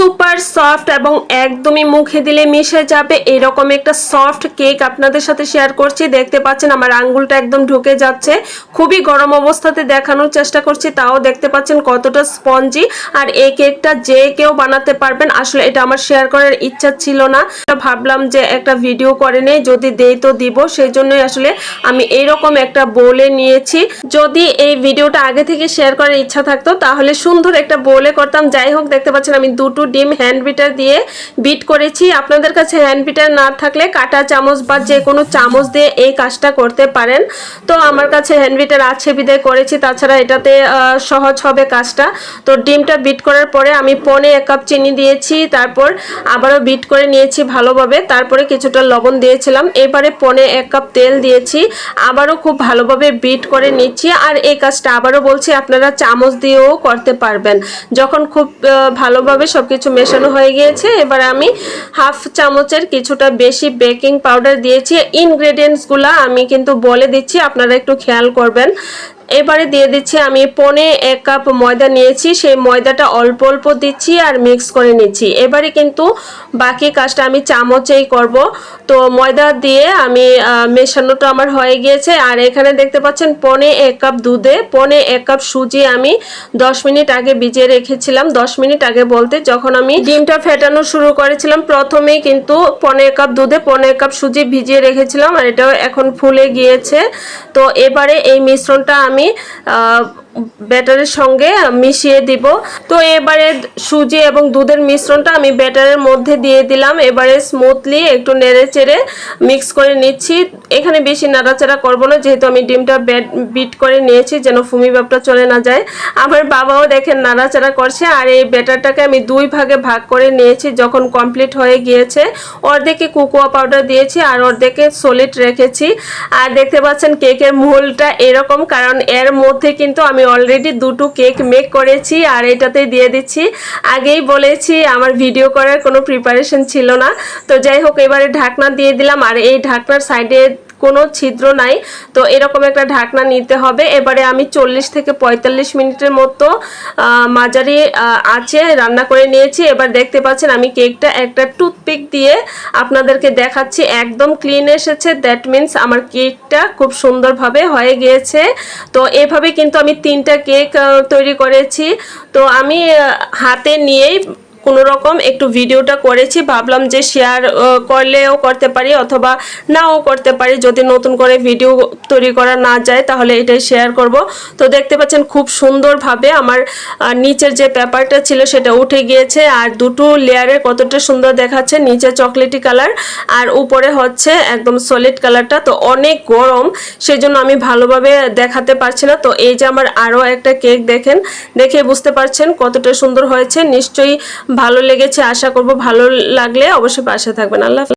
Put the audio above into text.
Super soft এবং একদমই মুখে দিলে মিশে যাবে। এরকম একটা সফট কেক আপনাদের সাথে শেয়ার করছি। দেখতে পাচ্ছেন আমার আঙ্গুলটা একদম ঢুকে যাচ্ছে। খুবই গরম অবস্থাতে দেখানোর চেষ্টা করছি, তাও দেখতে পাচ্ছেন কতটা স্পঞ্জি। আর এই কেকটা যে কেউ বানাতে পারবেন, আসলে এটা আমার শেয়ার করার ইচ্ছা ছিল না। ভাবলাম যে একটা ভিডিও করে নেই, যদি দেই তো দিব। সেই জন্যই আসলে আমি এইরকম একটা বলে নিয়েছি। যদি এই ভিডিওটা আগে থেকে শেয়ার করার ইচ্ছা থাকতো, তাহলে সুন্দর একটা বলে করতাম। যাই হোক, দেখতে পাচ্ছেন আমি দুটো ডিম হ্যান্ড বিটার দিয়ে বিট করেছি। আপনাদের কাছে হ্যান্ড বিটার না থাকলে কাটা চামচ বা যে কোনো চামচ দিয়ে এই কাজটা করতে পারেন। তো আমার কাছে হ্যান্ড বিটার আছে, বিদায় করেছি। তাছাড়া এটাতে সহজ হবে কাজটা। তো ডিমটা বিট করার পরে আমি পনে এক কাপ চিনি দিয়েছি। তারপর আবারও বিট করে নিয়েছি ভালোভাবে। তারপরে কিছুটা লবণ দিয়েছিলাম। এবারে পনে এক কাপ তেল দিয়েছি। আবারও খুব ভালোভাবে বিট করে নিচ্ছি। আর এই কাজটা আবারও বলছি, আপনারা চামচ দিয়েও করতে পারবেন। যখন খুব ভালোভাবে সব কিছু মেশানো হয়ে গিয়েছে। এবার আমি হাফ চামচের কিছুটা বেশি বেকিং পাউডার দিয়েছি। ইনগ্রেডিয়েন্টসগুলো আমি কিন্তু বলে দিচ্ছি, আপনারা একটু খেয়াল করবেন। এবারে দিয়ে দিচ্ছি আমি পনে এক কাপ ময়দা নিয়েছি, সেই ময়দাটা অল্প অল্প দিচ্ছি আর মিক্স করে নিচ্ছি। এবারে কিন্তু বাকি কাজটা আমি চামচেই করব। তো ময়দা দিয়ে আমি মেশানোটা আমার হয়ে গিয়েছে। আর এখানে দেখতে পাচ্ছেন পনে এক কাপ দুধে, পনে এক কাপ সুজি আমি দশ মিনিট আগে ভিজিয়ে রেখেছিলাম। দশ মিনিট আগে বলতে যখন আমি ডিমটা ফেটানো শুরু করেছিলাম, প্রথমেই কিন্তু পনে এক কাপ দুধে, পনে এক কাপ সুজি ভিজিয়ে রেখেছিলাম আর এটাও এখন ফুলে গিয়েছে। তো এবারে এই মিশ্রণটা আমি స్వామి ব্যাটারের সঙ্গে মিশিয়ে দিব। তো এবারে সুজি এবং দুধের মিশ্রণটা আমি ব্যাটারের মধ্যে দিয়ে দিলাম। এবারে স্মুথলি একটু নেড়ে চেড়ে মিক্স করে নিচ্ছি। এখানে বেশি নাড়াচাড়া করব না, যেহেতু আমি ডিমটা বিট করে নিয়েছি, যেন ফুমি ভাবটা চলে না যায়। আমার বাবাও দেখেন নাড়াচাড়া করছে, আর এই ব্যাটারটাকে আমি দুই ভাগে ভাগ করে নিয়েছি, যখন কমপ্লিট হয়ে গিয়েছে। অর্ধেকে কোকোয়া পাউডার দিয়েছি, আর অর্ধেকে সলিড রেখেছি। আর দেখতে পাচ্ছেন কেকের মূলটা এরকম, কারণ এর মধ্যে কিন্তু আমি অলরেডি দুটো কেক মেক করেছি আর এটাতে দিয়ে দিচ্ছি। আগেই বলেছি আমার ভিডিও করার কোনো প্রিপারেশন ছিল না। তো যাই হোক, এবারে ঢাকনা দিয়ে দিলাম আর এই ঢাকনার সাইডে কোনো ছিদ্র নাই। তো এরকম একটা ঢাকনা নিতে হবে। এবারে আমি চল্লিশ থেকে পঁয়তাল্লিশ মিনিটের মতো মাঝারি আঁচে রান্না করে নিয়েছি। এবার দেখতে পাচ্ছেন আমি কেকটা একটা টুথপিক দিয়ে আপনাদেরকে দেখাচ্ছি। একদম ক্লিন এসেছে। দ্যাট মিন্স আমার কেকটা খুব সুন্দরভাবে হয়ে গিয়েছে। তো এভাবে কিন্তু আমি তিনটা কেক তৈরি করেছি। তো আমি হাতে নিয়েই কোনো রকম একটু ভিডিওটা করেছি, ভাবলাম যে শেয়ার করলেও করতে পারি অথবা নাও করতে পারি। যদি নতুন করে ভিডিও তৈরি করা না যায়, তাহলে এটাই শেয়ার করব। তো দেখতে পাচ্ছেন খুব সুন্দরভাবে আমার নিচের যে পেপারটা ছিল সেটা উঠে গিয়েছে আর দুটো লেয়ারে কতটা সুন্দর দেখাচ্ছে। নিচে চকলেটি কালার আর উপরে হচ্ছে একদম সলিড কালারটা তো অনেক গরম, সেজন্য আমি ভালোভাবে দেখাতে পারছি না। তো এই যে আমার আরও একটা কেক দেখেন, দেখে বুঝতে পারছেন কতটা সুন্দর হয়েছে। নিশ্চয়ই ভালো লেগেছে আশা করব ভালো লাগলে অবশ্যই পাশে থাকবেন আল্লাহ।